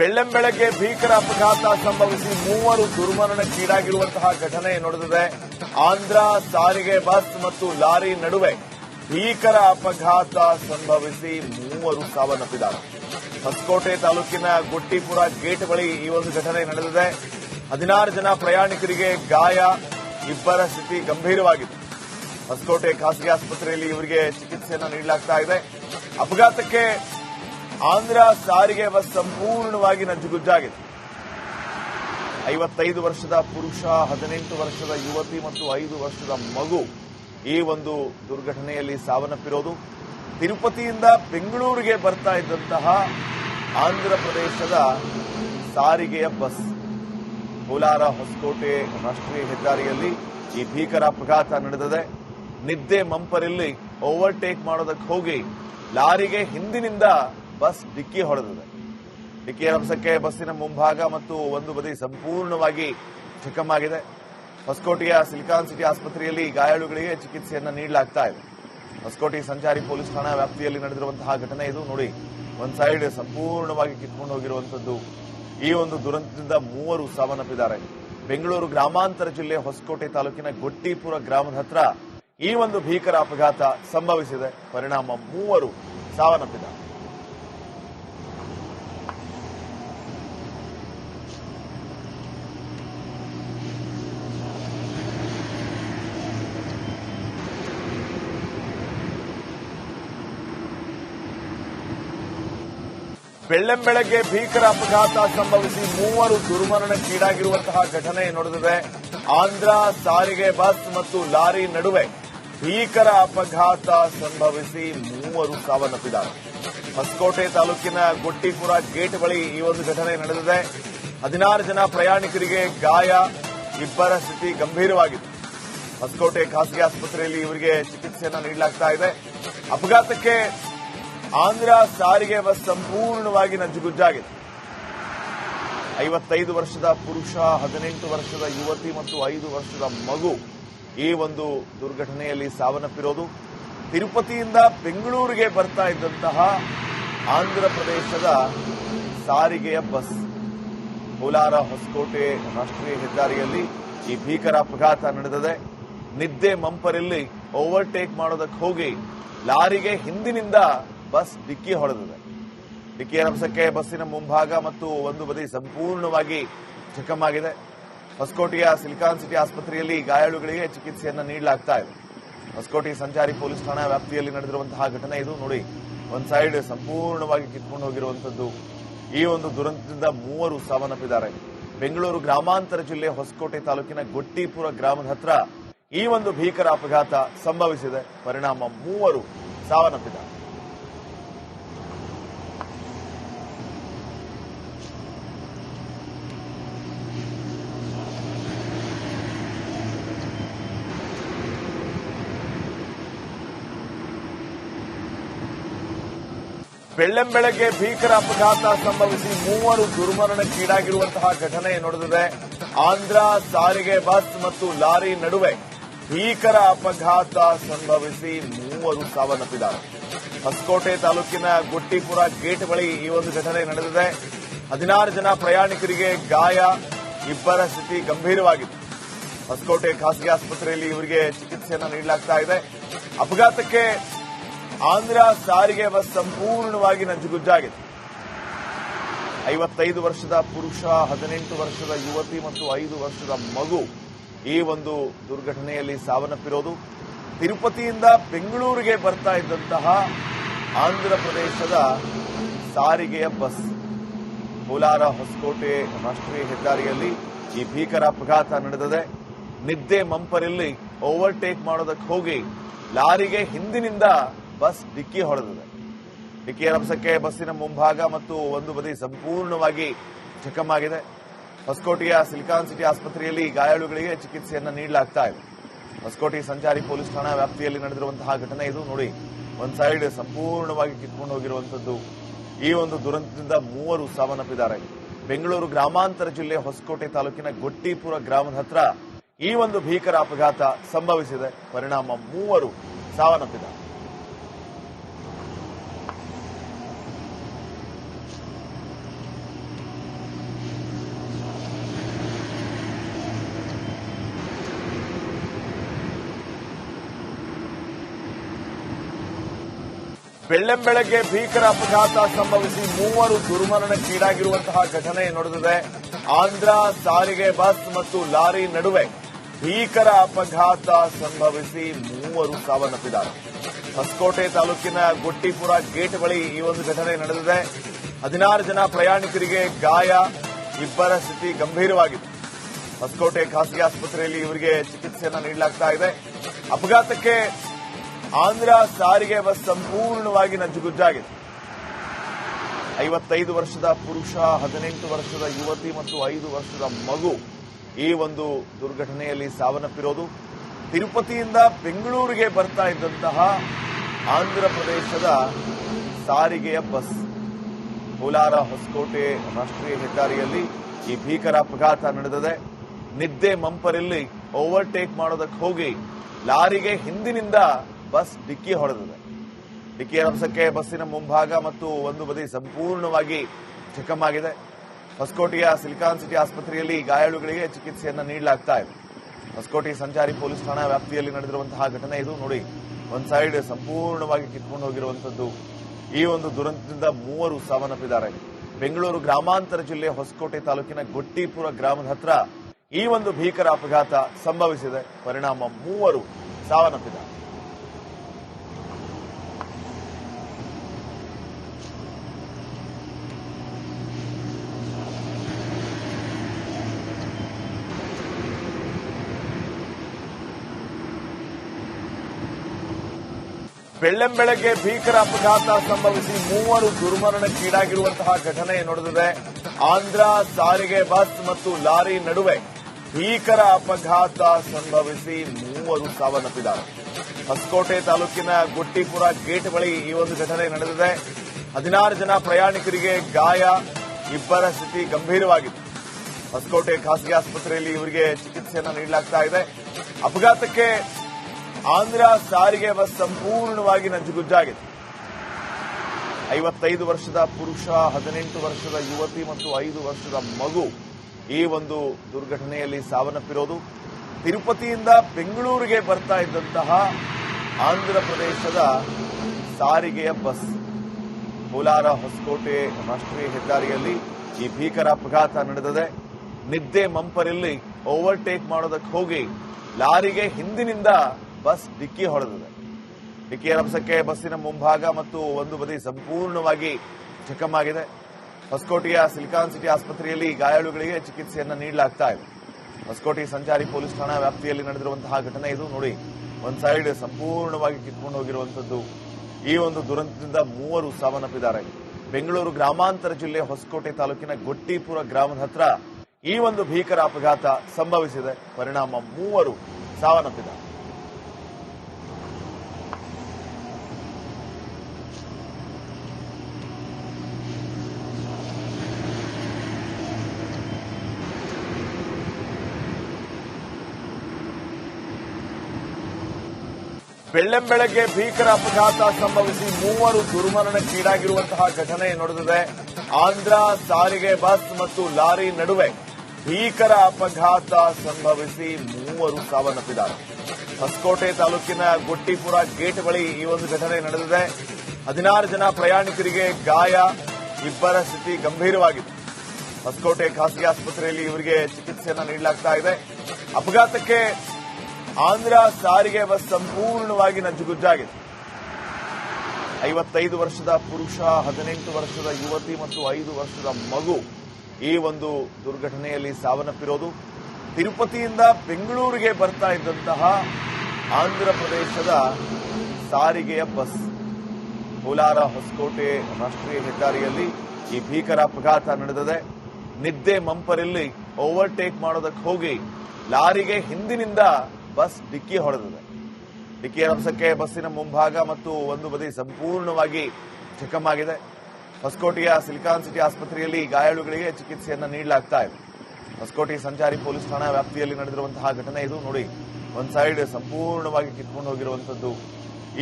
ಬೆಳ್ಳಂಬೆಳಗ್ಗೆ ಭೀಕರ ಅಪಘಾತ ಸಂಭವಿಸಿ ಮೂವರು ದುರ್ಮರಣಕ್ಕೀಡಾಗಿರುವಂತಹ ಘಟನೆ ನಡೆದಿದೆ. ಆಂಧ್ರ, ಸಾರಿಗೆ ಬಸ್ ಮತ್ತು ಲಾರಿ ನಡುವೆ ಭೀಕರ ಅಪಘಾತ ಸಂಭವಿಸಿ ಮೂವರು ಸಾವನ್ನಪ್ಪಿದ್ದಾರೆ. ಹೊಸಕೋಟೆ ತಾಲೂಕಿನ ಗುಟ್ಟಿಪುರ ಗೇಟ್ ಬಳಿ ಈ ಒಂದು ಘಟನೆ ನಡೆದಿದೆ. ಹದಿನಾರು ಜನ ಪ್ರಯಾಣಿಕರಿಗೆ ಗಾಯ, ಇಬ್ಬರ ಸ್ಥಿತಿ ಗಂಭೀರವಾಗಿದೆ. ಹೊಸಕೋಟೆ ಖಾಸಗಿ ಆಸ್ಪತ್ರೆಯಲ್ಲಿ ಇವರಿಗೆ ಚಿಕಿತ್ಸೆಯನ್ನು ನೀಡಲಾಗ್ತಾ ಇದೆ. ಅಪಘಾತಕ್ಕೆ ಆಂಧ್ರ ಸಾರಿಗೆ ಬಸ್ ಸಂಪೂರ್ಣವಾಗಿ ನಜ್ಜುಗುಜ್ಜಾಗಿದೆ. ಐವತ್ತೈದು ವರ್ಷದ ಪುರುಷ, ಹದಿನೆಂಟು ವರ್ಷದ ಯುವತಿ ಮತ್ತು ಐದು ವರ್ಷದ ಮಗು ಈ ಒಂದು ದುರ್ಘಟನೆಯಲ್ಲಿ ಸಾವನ್ನಪ್ಪಿರೋದು. ತಿರುಪತಿಯಿಂದ ಬೆಂಗಳೂರಿಗೆ ಬರ್ತಾ ಇದ್ದಂತಹ ಆಂಧ್ರ ಪ್ರದೇಶದ ಸಾರಿಗೆಯ ಬಸ್, ಕೋಲಾರ ಹೊಸಕೋಟೆ ರಾಷ್ಟ್ರೀಯ ಹೆದ್ದಾರಿಯಲ್ಲಿ ಈ ಭೀಕರ ಅಪಘಾತ ನಡೆದಿದೆ. ನಿದ್ದೆ ಮಂಪರಲ್ಲಿ ಓವರ್ಟೇಕ್ ಮಾಡೋದಕ್ಕೆ ಹೋಗಿ ಲಾರಿಗೆ ಹಿಂದಿನಿಂದ ಬಸ್ ಡಿಕ್ಕಿ ಹೊಡೆದಿದೆ. ಡಿಕ್ಕಿ ರಭಸಕ್ಕೆ ಬಸ್ಸಿನ ಮುಂಭಾಗ ಮತ್ತು ಒಂದು ಬದಿ ಸಂಪೂರ್ಣವಾಗಿ ಚಿಕ್ಕಮ್ಮಾಗಿದೆ. ಹೊಸಕೋಟೆಯ ಸಿಲಿಕಾನ್ ಸಿಟಿ ಆಸ್ಪತ್ರೆಯಲ್ಲಿ ಗಾಯಾಳುಗಳಿಗೆ ಚಿಕಿತ್ಸೆಯನ್ನು ನೀಡಲಾಗ್ತಾ ಇದೆ. ಹೊಸಕೋಟೆ ಸಂಚಾರಿ ಪೊಲೀಸ್ ಠಾಣಾ ವ್ಯಾಪ್ತಿಯಲ್ಲಿ ನಡೆದಿರುವಂತಹ ಘಟನೆ ಇದು. ನೋಡಿ, ಒಂದ್ ಸೈಡ್ ಸಂಪೂರ್ಣವಾಗಿ ಕಿತ್ಕೊಂಡು ಹೋಗಿರುವಂತದ್ದು ಈ ಒಂದು ದುರಂತದಿಂದ ಮೂವರು ಸಾವನ್ನಪ್ಪಿದ್ದಾರೆ. ಬೆಂಗಳೂರು ಗ್ರಾಮಾಂತರ ಜಿಲ್ಲೆ ಹೊಸಕೋಟೆ ತಾಲೂಕಿನ ಗೊಟ್ಟಿಪುರ ಗ್ರಾಮದ ಹತ್ರ ಈ ಒಂದು ಭೀಕರ ಅಪಘಾತ ಸಂಭವಿಸಿದೆ. ಪರಿಣಾಮ ಮೂವರು ಸಾವನ್ನಪ್ಪಿದ್ದಾರೆ. ಬೆಳ್ಳಂಬೆಳಗ್ಗೆ ಭೀಕರ ಅಪಘಾತ ಸಂಭವಿಸಿ ಮೂವರು ದುರ್ಮರಣಕ್ಕೀಡಾಗಿರುವಂತಹ ಘಟನೆ ನಡೆದಿದೆ. ಆಂಧ್ರ, ಸಾರಿಗೆ ಬಸ್ ಮತ್ತು ಲಾರಿ ನಡುವೆ ಭೀಕರ ಅಪಘಾತ ಸಂಭವಿಸಿ ಮೂವರು ಸಾವನ್ನಪ್ಪಿದ್ದಾರೆ. ಹೊಸಕೋಟೆ ತಾಲೂಕಿನ ಗುಟ್ಟಿಪುರ ಗೇಟ್ ಬಳಿ ಈ ಒಂದು ಘಟನೆ ನಡೆದಿದೆ. ಹದಿನಾರು ಜನ ಪ್ರಯಾಣಿಕರಿಗೆ ಗಾಯ, ಇಬ್ಬರ ಸ್ಥಿತಿ ಗಂಭೀರವಾಗಿದೆ. ಹೊಸಕೋಟೆ ಖಾಸಗಿ ಆಸ್ಪತ್ರೆಯಲ್ಲಿ ಇವರಿಗೆ ಚಿಕಿತ್ಸೆಯನ್ನು ನೀಡಲಾಗ್ತಾ ಇದೆ. ಅಪಘಾತಕ್ಕೆ ಆಂಧ್ರ ಸಾರಿಗೆ ಬಸ್ ಸಂಪೂರ್ಣವಾಗಿ ನಜ್ಜುಗುಜ್ಜಾಗಿದೆ ಐವತ್ತೈದು ವರ್ಷದ ಪುರುಷ, ಹದಿನೆಂಟು ವರ್ಷದ ಯುವತಿ ಮತ್ತು ಐದು ವರ್ಷದ ಮಗು ಈ ಒಂದು ದುರ್ಘಟನೆಯಲ್ಲಿ ಸಾವನ್ನಪ್ಪಿರೋದು. ತಿರುಪತಿಯಿಂದ ಬೆಂಗಳೂರಿಗೆ ಬರ್ತಾ ಇದ್ದಂತಹ ಆಂಧ್ರ ಪ್ರದೇಶದ ಸಾರಿಗೆಯ ಬಸ್, ಕೋಲಾರ ಹೊಸಕೋಟೆ ರಾಷ್ಟ್ರೀಯ ಹೆದ್ದಾರಿಯಲ್ಲಿ ಈ ಭೀಕರ ಅಪಘಾತ ನಡೆದಿದೆ. ನಿದ್ದೆ ಮಂಪರಲ್ಲಿ ಓವರ್ಟೇಕ್ ಮಾಡೋದಕ್ಕೆ ಹೋಗಿ ಲಾರಿಗೆ ಹಿಂದಿನಿಂದ ಬಸ್ ಡಿಕ್ಕಿ ಹೊಡೆದಿದೆ. ಡಿಕ್ಕಿ ರಭಸಕ್ಕೆ ಬಸ್ಸಿನ ಮುಂಭಾಗ ಮತ್ತು ಒಂದು ಬದಿ ಸಂಪೂರ್ಣವಾಗಿ ಚಕಮಾಗಿದೆ. ಹೊಸಕೋಟೆಯ ಸಿಲಿಕಾನ್ ಸಿಟಿ ಆಸ್ಪತ್ರೆಯಲ್ಲಿ ಗಾಯಾಳುಗಳಿಗೆ ಚಿಕಿತ್ಸೆಯನ್ನು ನೀಡಲಾಗ್ತಾ ಇದೆ. ಹೊಸಕೋಟೆ ಸಂಚಾರಿ ಪೊಲೀಸ್ ಠಾಣಾ ವ್ಯಾಪ್ತಿಯಲ್ಲಿ ನಡೆದಿರುವಂತಹ ಘಟನೆ ಇದು. ನೋಡಿ, ಒಂದ್ ಸೈಡ್ ಸಂಪೂರ್ಣವಾಗಿ ಕಿತ್ಕೊಂಡು ಹೋಗಿರುವಂತದ್ದು ಈ ಒಂದು ದುರಂತದಿಂದ ಮೂವರು ಸಾವನ್ನಪ್ಪಿದ್ದಾರೆ. ಬೆಂಗಳೂರು ಗ್ರಾಮಾಂತರ ಜಿಲ್ಲೆ ಹೊಸಕೋಟೆ ತಾಲೂಕಿನ ಗೊಟ್ಟಿಪುರ ಗ್ರಾಮದ ಹತ್ರ ಈ ಒಂದು ಭೀಕರ ಅಪಘಾತ ಸಂಭವಿಸಿದೆ. ಪರಿಣಾಮ ಮೂವರು ಸಾವನ್ನಪ್ಪಿದ್ದಾರೆ. ಬೆಳ್ಳಂಬೆಳಗ್ಗೆ ಭೀಕರ ಅಪಘಾತ ಸಂಭವಿಸಿ ಮೂವರು ದುರ್ಮರಣಕ್ಕೀಡಾಗಿರುವಂತಹ ಘಟನೆ ನಡೆದಿದೆ. ಆಂಧ್ರ, ಸಾರಿಗೆ ಬಸ್ ಮತ್ತು ಲಾರಿ ನಡುವೆ ಭೀಕರ ಅಪಘಾತ ಸಂಭವಿಸಿ ಮೂವರು ಸಾವನ್ನಪ್ಪಿದ್ದಾರೆ. ಹೊಸಕೋಟೆ ತಾಲೂಕಿನ ಗುಟ್ಟಿಪುರ ಗೇಟ್ ಬಳಿ ಈ ಒಂದು ಘಟನೆ ನಡೆದಿದೆ. ಹದಿನಾರು ಜನ ಪ್ರಯಾಣಿಕರಿಗೆ ಗಾಯ, ಇಬ್ಬರ ಸ್ಥಿತಿ ಗಂಭೀರವಾಗಿತ್ತು ಹೊಸಕೋಟೆ ಖಾಸಗಿ ಆಸ್ಪತ್ರೆಯಲ್ಲಿ ಇವರಿಗೆ ಚಿಕಿತ್ಸೆಯನ್ನು ನೀಡಲಾಗ್ತಾ ಇದೆ. ಅಪಘಾತಕ್ಕೆ ಆಂಧ್ರ ಸಾರಿಗೆ ಬಸ್ ಸಂಪೂರ್ಣವಾಗಿ ನಜ್ಜುಗುಜ್ಜಾಗಿದೆ ಐವತ್ತೈದು ವರ್ಷದ ಪುರುಷ, ಹದಿನೆಂಟು ವರ್ಷದ ಯುವತಿ ಮತ್ತು ಐದು ವರ್ಷದ ಮಗು ಈ ಒಂದು ದುರ್ಘಟನೆಯಲ್ಲಿ ಸಾವನ್ನಪ್ಪಿರೋದು. ತಿರುಪತಿಯಿಂದ ಬೆಂಗಳೂರಿಗೆ ಬರ್ತಾ ಇದ್ದಂತಹ ಆಂಧ್ರ ಪ್ರದೇಶದ ಸಾರಿಗೆಯ ಬಸ್, ಕೋಲಾರ ಹೊಸಕೋಟೆ ರಾಷ್ಟ್ರೀಯ ಹೆದ್ದಾರಿಯಲ್ಲಿ ಈ ಭೀಕರ ಅಪಘಾತ ನಡೆದಿದೆ. ನಿದ್ದೆ ಮಂಪರಲ್ಲಿ ಓವರ್ಟೇಕ್ ಮಾಡೋದಕ್ಕೆ ಹೋಗಿ ಲಾರಿಗೆ ಹಿಂದಿನಿಂದ ಬಸ್ ಡಿಕ್ಕಿ ಹೊಡೆದಿದೆ. ಡಿಕ್ಕಿ ರಭಸಕ್ಕೆ ಬಸ್ಸಿನ ಮುಂಭಾಗ ಮತ್ತು ಒಂದು ಬದಿ ಸಂಪೂರ್ಣವಾಗಿ ಚಕಮಾಗಿದೆ. ಹೊಸಕೋಟೆಯ ಸಿಲಿಕಾನ್ ಸಿಟಿ ಆಸ್ಪತ್ರೆಯಲ್ಲಿ ಗಾಯಾಳುಗಳಿಗೆ ಚಿಕಿತ್ಸೆಯನ್ನು ನೀಡಲಾಗ್ತಾ ಇದೆ. ಹೊಸಕೋಟೆ ಸಂಚಾರಿ ಪೊಲೀಸ್ ಠಾಣಾ ವ್ಯಾಪ್ತಿಯಲ್ಲಿ ನಡೆದಿರುವಂತಹ ಘಟನೆ ಇದು. ನೋಡಿ, ಒಂದ್ ಸೈಡ್ ಸಂಪೂರ್ಣವಾಗಿ ಕಿತ್ಕೊಂಡು ಹೋಗಿರುವಂತದ್ದು ಈ ಒಂದು ದುರಂತದಿಂದ ಮೂವರು ಸಾವನ್ನಪ್ಪಿದ್ದಾರೆ. ಬೆಂಗಳೂರು ಗ್ರಾಮಾಂತರ ಜಿಲ್ಲೆ ಹೊಸಕೋಟೆ ತಾಲೂಕಿನ ಗೊಟ್ಟಿಪುರ ಗ್ರಾಮದ ಹತ್ರ ಈ ಒಂದು ಭೀಕರ ಅಪಘಾತ ಸಂಭವಿಸಿದೆ. ಪರಿಣಾಮ ಮೂವರು ಸಾವನ್ನಪ್ಪಿದ್ದಾರೆ. ಬೆಳ್ಳಂಬೆಳಗ್ಗೆ ಭೀಕರ ಅಪಘಾತ ಸಂಭವಿಸಿ ಮೂವರು ದುರ್ಮರಣಕ್ಕೀಡಾಗಿರುವಂತಹ ಘಟನೆ ನಡೆದಿದೆ. ಆಂಧ್ರ, ಸಾರಿಗೆ ಬಸ್ ಮತ್ತು ಲಾರಿ ನಡುವೆ ಭೀಕರ ಅಪಘಾತ ಸಂಭವಿಸಿ ಮೂವರು ಸಾವನ್ನಪ್ಪಿದ್ದಾರೆ. ಹೊಸಕೋಟೆ ತಾಲೂಕಿನ ಗೊಟ್ಟಿಪುರ ಗೇಟ್ ಬಳಿ ಈ ಒಂದು ಘಟನೆ ನಡೆದಿದೆ. ಹದಿನಾರು ಜನ ಪ್ರಯಾಣಿಕರಿಗೆ ಗಾಯ, ಇಬ್ಬರ ಸ್ಥಿತಿ ಗಂಭೀರವಾಗಿದೆ. ಹೊಸಕೋಟೆ ಖಾಸಗಿ ಆಸ್ಪತ್ರೆಯಲ್ಲಿ ಇವರಿಗೆ ಚಿಕಿತ್ಸೆಯನ್ನು ನೀಡಲಾಗ್ತಾ ಅಪಘಾತಕ್ಕೆ ಆಂಧ್ರ ಸಾರಿಗೆ ಬಸ್ ಸಂಪೂರ್ಣವಾಗಿ ನಜ್ಜುಗುಜ್ಜಾಗಿದೆ ಐವತ್ತೈದು ವರ್ಷದ ಪುರುಷ, ಹದಿನೆಂಟು ವರ್ಷದ ಯುವತಿ ಮತ್ತು ಐದು ವರ್ಷದ ಮಗು ಈ ಒಂದು ದುರ್ಘಟನೆಯಲ್ಲಿ ಸಾವನ್ನಪ್ಪಿರೋದು. ತಿರುಪತಿಯಿಂದ ಬೆಂಗಳೂರಿಗೆ ಬರ್ತಾ ಇದ್ದಂತಹ ಆಂಧ್ರ ಪ್ರದೇಶದ ಸಾರಿಗೆಯ ಬಸ್, ಕೋಲಾರ ಹೊಸಕೋಟೆ ರಾಷ್ಟ್ರೀಯ ಹೆದ್ದಾರಿಯಲ್ಲಿ ಈ ಭೀಕರ ಅಪಘಾತ ನಡೆದಿದೆ. ನಿದ್ದೆ ಮಂಪರಲ್ಲಿ ಓವರ್ಟೇಕ್ ಮಾಡೋದಕ್ಕೆ ಹೋಗಿ ಲಾರಿಗೆ ಹಿಂದಿನಿಂದ ಬಸ್ ಡಿಕ್ಕಿ ಹೊಡೆದಿದೆ. ಡಿಕ್ಕಿ ರಭಸಕ್ಕೆ ಬಸ್ಸಿನ ಮುಂಭಾಗ ಮತ್ತು ಒಂದು ಬದಿ ಸಂಪೂರ್ಣವಾಗಿ ಜಖಮ್ ಆಗಿದೆ ಹೊಸಕೋಟೆಯ ಸಿಲಿಕಾನ್ ಸಿಟಿ ಆಸ್ಪತ್ರೆಯಲ್ಲಿ ಗಾಯಾಳುಗಳಿಗೆ ಚಿಕಿತ್ಸೆಯನ್ನು ನೀಡಲಾಗ್ತಾ ಇದೆ. ಹೊಸಕೋಟೆ ಸಂಚಾರಿ ಪೊಲೀಸ್ ಠಾಣಾ ವ್ಯಾಪ್ತಿಯಲ್ಲಿ ನಡೆದಿರುವಂತಹ ಘಟನೆ ಇದು. ನೋಡಿ, ಒಂದ್ ಸೈಡ್ ಸಂಪೂರ್ಣವಾಗಿ ಕಿತ್ಕೊಂಡು ಹೋಗಿರುವಂತದ್ದು ಈ ಒಂದು ದುರಂತದಿಂದ ಮೂವರು ಸಾವನ್ನಪ್ಪಿದ್ದಾರೆ. ಬೆಂಗಳೂರು ಗ್ರಾಮಾಂತರ ಜಿಲ್ಲೆ ಹೊಸಕೋಟೆ ತಾಲೂಕಿನ ಗೊಟ್ಟಿಪುರ ಗ್ರಾಮದ ಹತ್ರ ಈ ಒಂದು ಭೀಕರ ಅಪಘಾತ ಸಂಭವಿಸಿದೆ. ಪರಿಣಾಮ ಮೂವರು ಸಾವನ್ನಪ್ಪಿದ್ದಾರೆ. ಬೆಳ್ಳಂಬೆಳಗ್ಗೆ ಭೀಕರ ಅಪಘಾತ ಸಂಭವಿಸಿ ಮೂವರು ದುರ್ಮರಣಕ್ಕೀಡಾಗಿರುವಂತಹ ಘಟನೆ ನಡೆದಿದೆ. ಆಂಧ್ರ, ಸಾರಿಗೆ ಬಸ್ ಮತ್ತು ಲಾರಿ ನಡುವೆ ಭೀಕರ ಅಪಘಾತ ಸಂಭವಿಸಿ ಮೂವರು ಸಾವನ್ನಪ್ಪಿದ್ದಾರೆ. ಹೊಸಕೋಟೆ ತಾಲೂಕಿನ ಗುಟ್ಟಿಪುರ ಗೇಟ್ ಬಳಿ ಈ ಒಂದು ಘಟನೆ ನಡೆದಿದೆ. ಹದಿನಾರು ಜನ ಪ್ರಯಾಣಿಕರಿಗೆ ಗಾಯ, ಇಬ್ಬರ ಸ್ಥಿತಿ ಗಂಭೀರವಾಗಿತ್ತು ಹೊಸಕೋಟೆ ಖಾಸಗಿ ಆಸ್ಪತ್ರೆಯಲ್ಲಿ ಇವರಿಗೆ ಚಿಕಿತ್ಸೆಯನ್ನು ನೀಡಲಾಗ್ತಾ ಇದೆ. ಅಪಘಾತಕ್ಕೆ ಆಂಧ್ರ ಸಾರಿಗೆ ಬಸ್ ಸಂಪೂರ್ಣವಾಗಿ ನಜ್ಜುಗುಜ್ಜಾಗಿದೆ ಐವತ್ತೈದು ವರ್ಷದ ಪುರುಷ, ಹದಿನೆಂಟು ವರ್ಷದ ಯುವತಿ ಮತ್ತು ಐದು ವರ್ಷದ ಮಗು ಈ ಒಂದು ದುರ್ಘಟನೆಯಲ್ಲಿ ಸಾವನ್ನಪ್ಪಿರೋದು. ತಿರುಪತಿಯಿಂದ ಬೆಂಗಳೂರಿಗೆ ಬರ್ತಾ ಇದ್ದಂತಹ ಆಂಧ್ರ ಪ್ರದೇಶದ ಸಾರಿಗೆಯ ಬಸ್, ಕೋಲಾರ ಹೊಸಕೋಟೆ ರಾಷ್ಟ್ರೀಯ ಹೆದ್ದಾರಿಯಲ್ಲಿ ಈ ಭೀಕರ ಅಪಘಾತ ನಡೆದಿದೆ. ನಿದ್ದೆ ಮಂಪರಲ್ಲಿ ಓವರ್ಟೇಕ್ ಮಾಡೋದಕ್ಕೆ ಹೋಗಿ ಲಾರಿಗೆ ಹಿಂದಿನಿಂದ ಬಸ್ ಡಿಕ್ಕಿ ಹೊಡೆದಿದೆ. ಡಿಕ್ಕಿ ರಭಸಕ್ಕೆ ಬಸ್ಸಿನ ಮುಂಭಾಗ ಮತ್ತು ಒಂದು ಬದಿ ಸಂಪೂರ್ಣವಾಗಿ ಜಖಮ್ ಆಗಿದೆ ಹೊಸಕೋಟೆಯ ಸಿಲಿಕಾನ್ ಸಿಟಿ ಆಸ್ಪತ್ರೆಯಲ್ಲಿ ಗಾಯಾಳುಗಳಿಗೆ ಚಿಕಿತ್ಸೆಯನ್ನು ನೀಡಲಾಗ್ತಾ ಇದೆ. ಹೊಸಕೋಟೆ ಸಂಚಾರಿ ಪೊಲೀಸ್ ಠಾಣಾ ವ್ಯಾಪ್ತಿಯಲ್ಲಿ ನಡೆದಿರುವಂತಹ ಘಟನೆ ಇದು. ನೋಡಿ, ಒಂದ್ ಸೈಡ್ ಸಂಪೂರ್ಣವಾಗಿ ಕಿತ್ಕೊಂಡು ಹೋಗಿರುವಂತದ್ದು ಈ ಒಂದು ದುರಂತದಿಂದ ಮೂವರು ಸಾವನ್ನಪ್ಪಿದ್ದಾರೆ. ಬೆಂಗಳೂರು ಗ್ರಾಮಾಂತರ ಜಿಲ್ಲೆ ಹೊಸಕೋಟೆ ತಾಲೂಕಿನ ಗೊಟ್ಟಿಪುರ ಗ್ರಾಮದ ಹತ್ರ ಈ ಒಂದು ಭೀಕರ ಅಪಘಾತ ಸಂಭವಿಸಿದೆ. ಪರಿಣಾಮ ಮೂವರು ಸಾವನ್ನಪ್ಪಿದ್ದಾರೆ. ಬೆಳ್ಳಂಬೆಳಗ್ಗೆ ಭೀಕರ ಅಪಘಾತ ಸಂಭವಿಸಿ ಮೂವರು ದುರ್ಮರಣಕ್ಕೀಡಾಗಿರುವಂತಹ ಘಟನೆ ನಡೆದಿದೆ. ಆಂಧ್ರ, ಸಾರಿಗೆ ಬಸ್ ಮತ್ತು ಲಾರಿ ನಡುವೆ ಭೀಕರ ಅಪಘಾತ ಸಂಭವಿಸಿ ಮೂವರು ಸಾವನ್ನಪ್ಪಿದ್ದಾರೆ. ಹೊಸಕೋಟೆ ತಾಲೂಕಿನ ಗೊಟ್ಟಿಪುರ ಗೇಟ್ ಬಳಿ ಈ ಒಂದು ಘಟನೆ ನಡೆದಿದೆ. ಹದಿನಾರು ಜನ ಪ್ರಯಾಣಿಕರಿಗೆ ಗಾಯ, ಇಬ್ಬರ ಸ್ಥಿತಿ ಗಂಭೀರವಾಗಿದೆ. ಹೊಸಕೋಟೆ ಖಾಸಗಿ ಆಸ್ಪತ್ರೆಯಲ್ಲಿ ಇವರಿಗೆ ಚಿಕಿತ್ಸೆಯನ್ನು ನೀಡಲಾಗ್ತಾ ಅಪಘಾತಕ್ಕೆ ಆಂಧ್ರ ಸಾರಿಗೆ ಬಸ್ ಸಂಪೂರ್ಣವಾಗಿ ನಜ್ಜುಗುಜ್ಜಾಗಿದೆ ಐವತ್ತೈದು ವರ್ಷದ ಪುರುಷ, ಹದಿನೆಂಟು ವರ್ಷದ ಯುವತಿ ಮತ್ತು ಐದು ವರ್ಷದ ಮಗು ಈ ಒಂದು ದುರ್ಘಟನೆಯಲ್ಲಿ ಸಾವನ್ನಪ್ಪಿರೋದು. ತಿರುಪತಿಯಿಂದ ಬೆಂಗಳೂರಿಗೆ ಬರ್ತಾ ಇದ್ದಂತಹ ಆಂಧ್ರ ಪ್ರದೇಶದ ಸಾರಿಗೆಯ ಬಸ್, ಕೋಲಾರ ಹೊಸಕೋಟೆ ರಾಷ್ಟ್ರೀಯ ಹೆದ್ದಾರಿಯಲ್ಲಿ ಈ ಭೀಕರ ಅಪಘಾತ ನಡೆದಿದೆ. ನಿದ್ದೆ ಮಂಪರಲ್ಲಿ ಓವರ್ಟೇಕ್ ಮಾಡೋದಕ್ಕೆ ಹೋಗಿ ಲಾರಿಗೆ ಹಿಂದಿನಿಂದ ಬಸ್ ಡಿಕ್ಕಿ ಹೊಡೆದಿದೆ. ಡಿಕ್ಕಿ ರಭಸಕ್ಕೆ ಬಸ್ಸಿನ ಮುಂಭಾಗ ಮತ್ತು ಒಂದು ಬದಿ ಸಂಪೂರ್ಣವಾಗಿ ಜಖಮ್ ಆಗಿದೆ ಹೊಸಕೋಟೆಯ ಸಿಲಿಕಾನ್ ಸಿಟಿ ಆಸ್ಪತ್ರೆಯಲ್ಲಿ ಗಾಯಾಳುಗಳಿಗೆ ಚಿಕಿತ್ಸೆಯನ್ನ ನೀಡಲಾಗ್ತಾ ಇದೆ. ಹೊಸಕೋಟೆ ಸಂಚಾರಿ ಪೊಲೀಸ್ ಠಾಣಾ ವ್ಯಾಪ್ತಿಯಲ್ಲಿ ನಡೆದಿರುವಂತಹ ಘಟನೆ ಇದು. ನೋಡಿ, ಒಂದು ಸೈಡ್ ಸಂಪೂರ್ಣವಾಗಿ ಕಿತ್ಕೊಂಡು ಹೋಗಿರುವಂತದ್ದು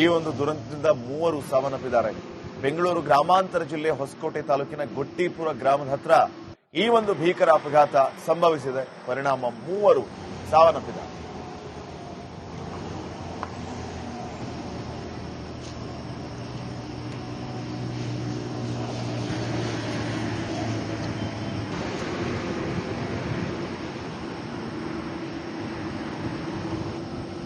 ಈ ಒಂದು ದುರಂತದಿಂದ ಮೂವರು ಸಾವನ್ನಪ್ಪಿದ್ದಾರೆ. ಬೆಂಗಳೂರು ಗ್ರಾಮಾಂತರ ಜಿಲ್ಲೆ ಹೊಸಕೋಟೆ ತಾಲೂಕಿನ ಗೊಟ್ಟಿಪುರ ಗ್ರಾಮದ ಹತ್ರ ಈ ಒಂದು ಭೀಕರ ಅಪಘಾತ ಸಂಭವಿಸಿದೆ. ಪರಿಣಾಮ ಮೂವರು ಸಾವನ್ನಪ್ಪಿದ್ದಾರೆ.